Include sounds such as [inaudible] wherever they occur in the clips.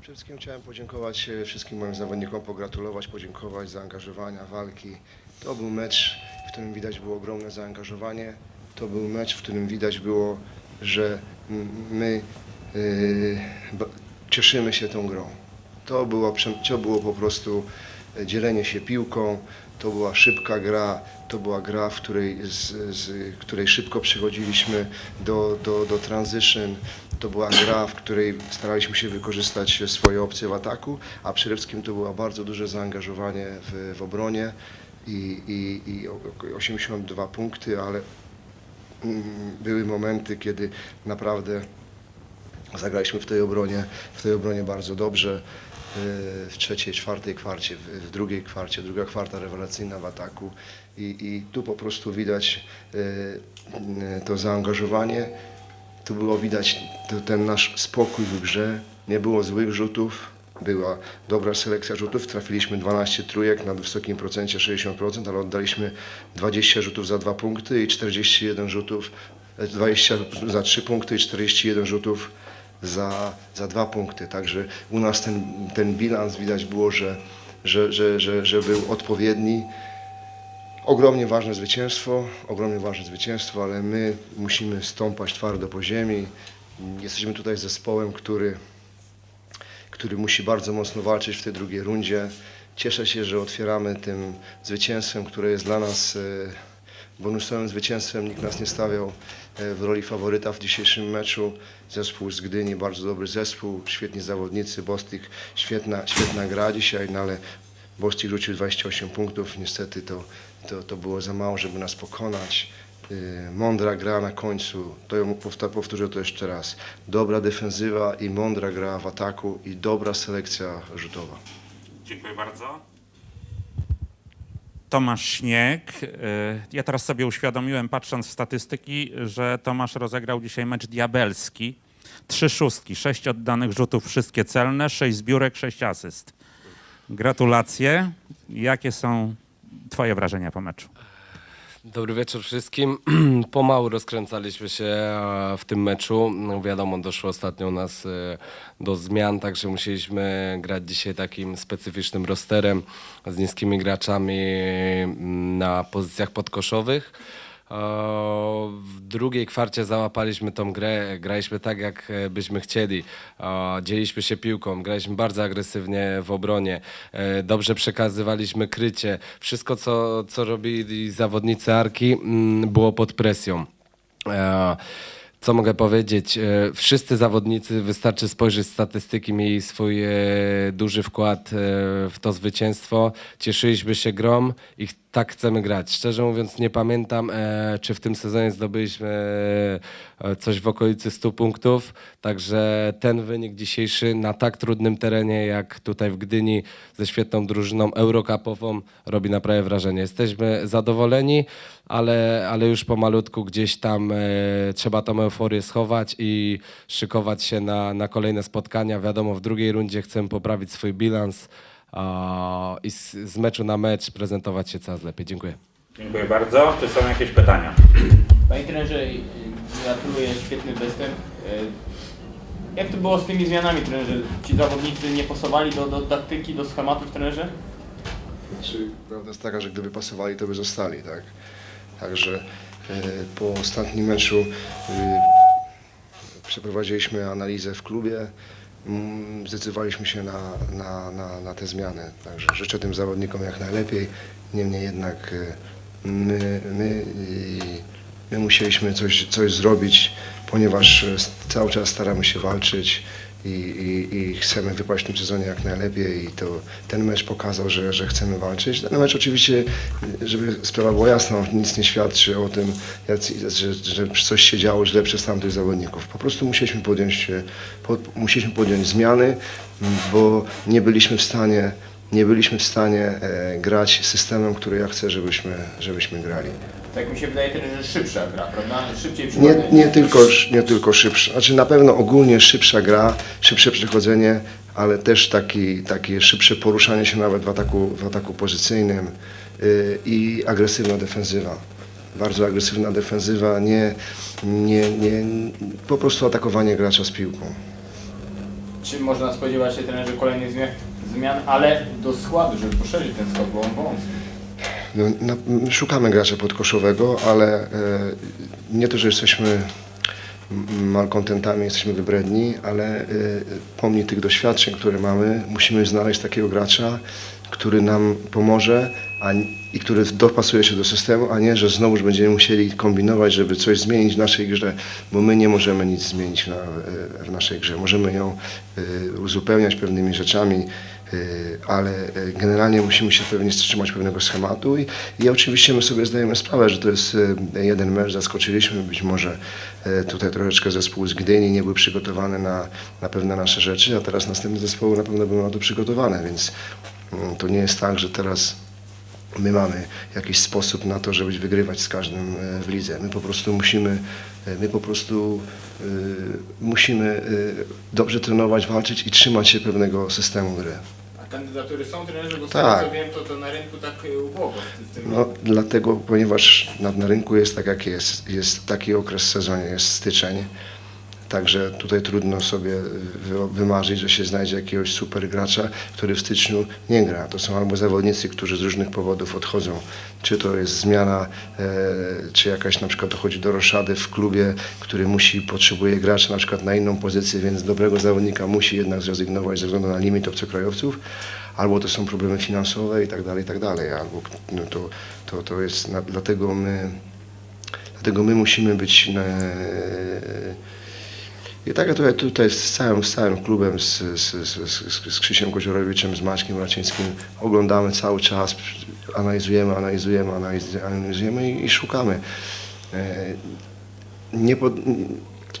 Przede wszystkim chciałem podziękować e, wszystkim moim zawodnikom, pogratulować, podziękować zaangażowania, walki. To był mecz, w którym widać było ogromne zaangażowanie. To był mecz, w którym widać było, że my ba- cieszymy się tą grą. To było, to było po prostu e, dzielenie się piłką, to była szybka gra, to była gra, w której, z, z której szybko przechodziliśmy do, do, do transition. To była gra, w której staraliśmy się wykorzystać swoje opcje w ataku, a przede wszystkim to było bardzo duże zaangażowanie w, w obronie i, i, i o- 82 punkty, ale mm, były momenty, kiedy naprawdę Zagraliśmy w tej obronie, w tej obronie bardzo dobrze. Yy, W trzeciej, czwartej kwarcie, w, drugiej kwarcie, druga kwarta rewelacyjna w ataku i, i tu po prostu widać yy, yy, to zaangażowanie. Tu było widać ten nasz spokój w grze. Nie było złych rzutów, była dobra selekcja rzutów. Trafiliśmy 12 trójek na wysokim procencie 60%, ale oddaliśmy 20 rzutów za 2 punkty i 41 rzutów, e, 20 za 3 punkty i 41 rzutów za, za 2 punkty. Także u nas ten, ten bilans widać było, że, że, że, że, że był odpowiedni. Ogromnie ważne zwycięstwo, ogromnie ważne zwycięstwo, ale my musimy stąpać twardo po ziemi. Jesteśmy tutaj zespołem, który, który musi bardzo mocno walczyć w tej drugiej rundzie. Cieszę się, że otwieramy tym zwycięstwem, które jest dla nas e, bonusowym zwycięstwem. Nikt nas nie stawiał e, w roli faworyta w dzisiejszym meczu. Zespół z Gdyni, bardzo dobry zespół, świetni zawodnicy. Bostik, świetna, świetna gra dzisiaj, no ale Bostik rzucił 28 punktów. Niestety to, to, to było za mało, żeby nas pokonać. Y, Mądra gra na końcu, to ją powtórzę to jeszcze raz. Dobra defensywa i mądra gra w ataku i dobra selekcja rzutowa. Dziękuję bardzo. Tomasz Śnieg. Y, Ja teraz sobie uświadomiłem, patrząc w statystyki, że Tomasz rozegrał dzisiaj mecz diabelski. Trzy szóstki, sześć oddanych rzutów, wszystkie celne, sześć zbiórek, sześć asyst. Gratulacje. Jakie są Twoje wrażenia po meczu? Dobry wieczór wszystkim. [clears throat] Pomału rozkręcaliśmy się w tym meczu. No wiadomo, doszło ostatnio u nas e, do zmian, także musieliśmy grać dzisiaj takim specyficznym rosterem z niskimi graczami mm, na pozycjach podkoszowych. W drugiej kwarcie załapaliśmy tą grę, graliśmy tak jak e, byśmy chcieli. Dzieliśmy się piłką, graliśmy bardzo agresywnie w obronie, e, dobrze przekazywaliśmy krycie. Wszystko, co, co robili zawodnicy Arki, mm, było pod presją. E, Co mogę powiedzieć? Wszyscy zawodnicy, wystarczy spojrzeć statystyki, mieli swój duży wkład w to zwycięstwo. Cieszyliśmy się grom tak chcemy grać. Szczerze mówiąc, nie pamiętam, e, czy w tym sezonie zdobyliśmy e, coś w okolicy 100 punktów. Także ten wynik dzisiejszy na tak trudnym terenie, jak tutaj w Gdyni, ze świetną drużyną eurokapową, robi naprawdę wrażenie. Jesteśmy zadowoleni, ale, ale już pomalutku gdzieś tam e, trzeba tą euforię schować i szykować się na, na kolejne spotkania. Wiadomo, w drugiej rundzie chcemy poprawić swój bilans i z, z meczu na mecz prezentować się coraz lepiej. Dziękuję. Dziękuję bardzo. Czy są jakieś pytania? Panie trenerze, y, gratuluję, świetny występ. Y, Jak to było z tymi zmianami, trenerze? Ci zawodnicy nie pasowali do, do taktyki, do schematów, trenerze? Znaczy, prawda jest taka, że gdyby pasowali, to by zostali, tak? Także e, po ostatnim meczu e, przeprowadziliśmy analizę w klubie, zdecydowaliśmy się na, na, na, na te zmiany. Także życzę tym zawodnikom jak najlepiej. Niemniej jednak e, my, my, i my musieliśmy coś, coś zrobić, ponieważ e, cały czas staramy się walczyć i, i, i chcemy wypaść w tym sezonie jak najlepiej i to ten mecz pokazał, że, że chcemy walczyć. Ten mecz oczywiście, żeby sprawa była jasna, nic nie świadczy o tym, że, że coś się działo źle przez tamtych zawodników. Po prostu musieliśmy podjąć, e, po, musieliśmy podjąć zmiany, bo nie byliśmy w stanie nie byliśmy w stanie e, grać systemem, który ja chcę, żebyśmy, żebyśmy grali. Tak mi się wydaje, trenerze, szybsza gra, prawda? Szybciej Nie, nie, tylko, nie tylko szybsza, znaczy na pewno ogólnie szybsza gra, szybsze przechodzenie, ale też taki, takie szybsze poruszanie się nawet w ataku, w ataku pozycyjnym yy, i agresywna defensywa. Bardzo agresywna defensywa, nie, nie, nie, po prostu atakowanie gracza z piłką. czy można spodziewać się trenerze kolejnych zmian, zmian, ale do składu, żeby poszerzyć ten skład, bo on wąski. No, szukamy gracza podkoszowego, ale e, nie to, że jesteśmy malkontentami, jesteśmy wybredni, ale e, pomni tych doświadczeń, które mamy, musimy znaleźć takiego gracza, który nam pomoże a, i który dopasuje się do systemu, a nie, że znowuż będziemy musieli kombinować, żeby coś zmienić w naszej grze, bo my nie możemy nic zmienić na, e, w naszej grze. Możemy ją uzupełniać pewnymi rzeczami, ale y, generalnie musimy się pewnie trzymać pewnego schematu i, i oczywiście my sobie zdajemy sprawę, że to jest y, jeden mecz, zaskoczyliśmy, być może y, tutaj troszeczkę zespół z Gdyni nie był przygotowany na, na pewne nasze rzeczy, a teraz następne zespoły na pewno będą na to przygotowane, więc mm, to nie jest tak, że teraz my mamy jakiś sposób na to, żeby wygrywać z każdym w lidze. My po prostu musimy, my po prostu musimy dobrze trenować, walczyć i trzymać się pewnego systemu gry. Kandydatury są trenerzy, bo z Tak. tego co wiem, to, to na rynku tak y, ubłogo w tym No, dlatego, ponieważ na, na rynku jest tak jak jest, jest taki okres w sezonie, jest styczeń, także tutaj trudno sobie wy, wymarzyć, że się znajdzie jakiegoś super gracza, który w styczniu nie gra. To są albo zawodnicy, którzy z różnych powodów odchodzą, czy to jest zmiana, e, czy jakaś na przykład dochodzi do roszady w klubie, który musi, potrzebuje gracza na przykład na inną pozycję, więc dobrego zawodnika musi jednak zrezygnować ze względu na limit obcokrajowców, albo to są problemy finansowe i tak dalej, i tak dalej, albo no to, to, to jest, dlatego my dlatego my musimy być e, i tak jak tutaj, z, całym, z całym klubem, z, z, z, z, Krzysiem Koziorowiczem, z Maćkiem Raczyńskim oglądamy cały czas, analizujemy, analizujemy, analiz- analizujemy i, i szukamy. E, Nie, pod,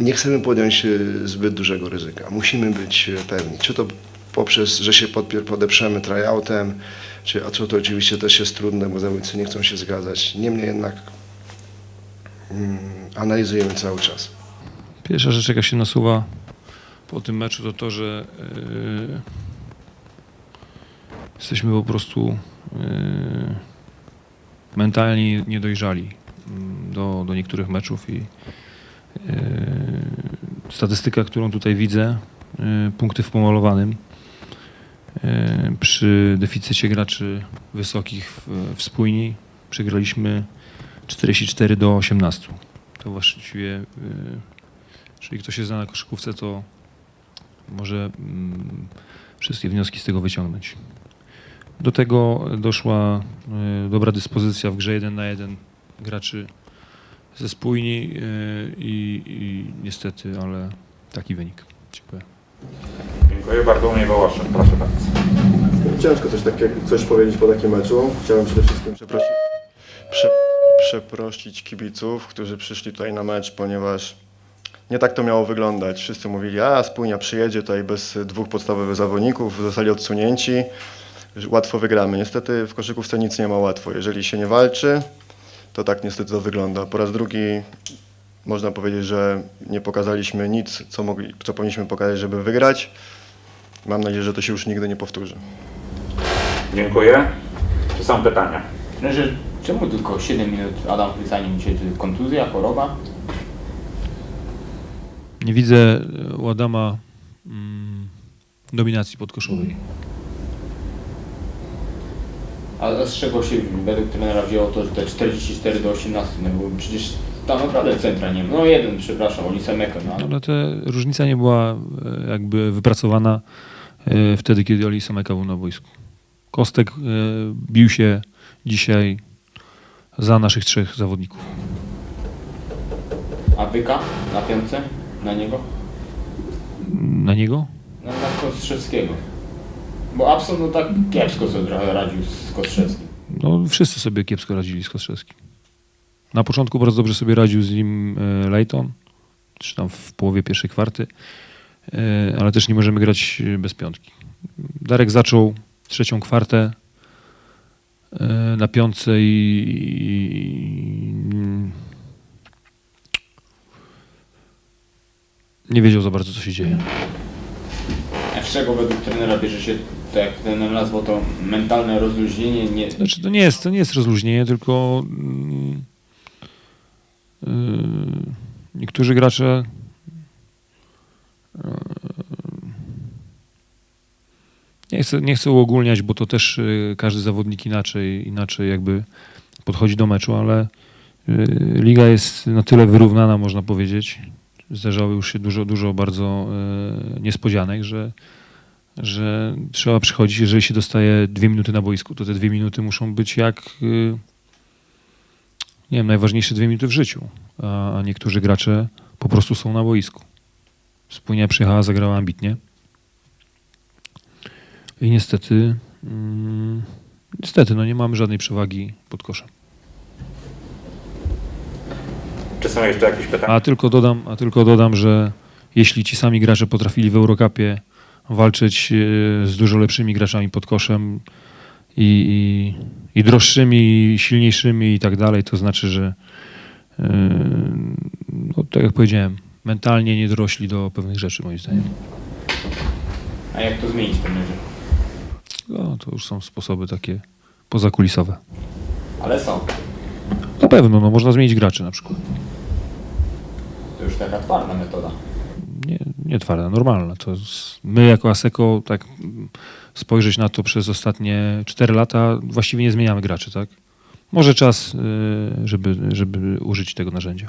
nie chcemy podjąć e, zbyt dużego ryzyka. Musimy być e, pewni. Czy to poprzez, że się podeprzemy tryoutem, czy, a co to oczywiście też jest trudne, bo zawodnicy nie chcą się zgadzać. Niemniej jednak mm, analizujemy cały czas. Pierwsza rzecz, jaka się nasuwa po tym meczu, to to, że yy, jesteśmy po prostu yy, mentalnie niedojrzali mm, do, do niektórych meczów i yy, statystyka, którą tutaj widzę, yy, punkty w pomalowanym yy, przy deficycie graczy wysokich w, w spójni przegraliśmy 44 do 18. To właściwie yy, Czyli kto się zna na koszykówce, to może mm, wszystkie wnioski z tego wyciągnąć. Do tego doszła y, dobra dyspozycja w grze 1 na 1 graczy ze spójni y, i, i niestety, ale taki wynik. Dziękuję. Dziękuję bardzo, mnie Wołoszek, proszę bardzo. Ciężko coś, takie, coś powiedzieć po takim meczu. Chciałem przede wszystkim przeprosić, prze, przeprosić kibiców, którzy przyszli tutaj na mecz, ponieważ nie tak to miało wyglądać. Wszyscy mówili, a spójnia przyjedzie tutaj bez dwóch podstawowych zawodników, zostali odsunięci, łatwo wygramy. Niestety w koszykówce nic nie ma łatwo. Jeżeli się nie walczy, to tak niestety to wygląda. Po raz drugi można powiedzieć, że nie pokazaliśmy nic, co, mogli, co powinniśmy pokazać, żeby wygrać. Mam nadzieję, że to się już nigdy nie powtórzy. Dziękuję. Czy są pytania? Trenerze, czemu tylko 7 minut Adam zanim dzisiaj czy kontuzja, choroba? Nie widzę y, u Adama mm, dominacji podkoszowej. A z czego się według trenera wzięło to, że te 44 do 18, no bo przecież tam naprawdę centra nie ma. No jeden, przepraszam, Olisemeko, no ale Ale ta różnica nie była e, jakby wypracowana e, wtedy, kiedy Oli Sameka był na boisku. Kostek e, bił się dzisiaj za naszych trzech zawodników. a Wyka na piątce? Na niego? Na niego? Na, na Kostrzewskiego. Bo Abson no tak kiepsko sobie trochę radził z Kostrzewskim. No, wszyscy sobie kiepsko radzili z Kostrzewskim. Na początku bardzo dobrze sobie radził z nim e, Leighton, czy tam w połowie pierwszej kwarty, e, ale też nie możemy grać e, bez piątki. Darek zaczął trzecią kwartę na piątce i, nie wiedział za bardzo, co się dzieje. A z czego według trenera bierze się, tak jak trener nazwał to, mentalne rozluźnienie? Nie, Znaczy, to nie jest, to nie jest rozluźnienie, tylko yy, niektórzy gracze yy, Nie chcę, nie chcę uogólniać, bo to też y, każdy zawodnik inaczej, inaczej jakby podchodzi do meczu, ale y, liga jest na tyle wyrównana, można powiedzieć. Zdarzały już się dużo, dużo bardzo y, niespodzianek, że, że trzeba przychodzić, jeżeli się dostaje dwie minuty na boisku, to te dwie minuty muszą być jak y, nie wiem, najważniejsze dwie minuty w życiu, a, a niektórzy gracze po prostu są na boisku. Spójnia przyjechała, zagrała ambitnie. I niestety, mm, niestety, no nie mamy żadnej przewagi pod koszem. Czy są jeszcze jakieś pytania? A tylko dodam, a tylko dodam, że jeśli ci sami gracze potrafili w Eurocupie walczyć e, z dużo lepszymi graczami pod koszem i, i, i droższymi, i silniejszymi i tak dalej, to znaczy, że e, no, tak jak powiedziałem, mentalnie nie dorośli do pewnych rzeczy moim zdaniem. A jak to zmienić trenerze? No, to już są sposoby takie pozakulisowe. Ale są. Na pewno, no, można zmienić graczy na przykład. Taka twarda metoda. Nie, nie twarda, normalna. To z, my jako ASECO tak spojrzeć na to przez ostatnie 4 lata właściwie nie zmieniamy graczy, tak? Może czas, y, żeby, żeby użyć tego narzędzia.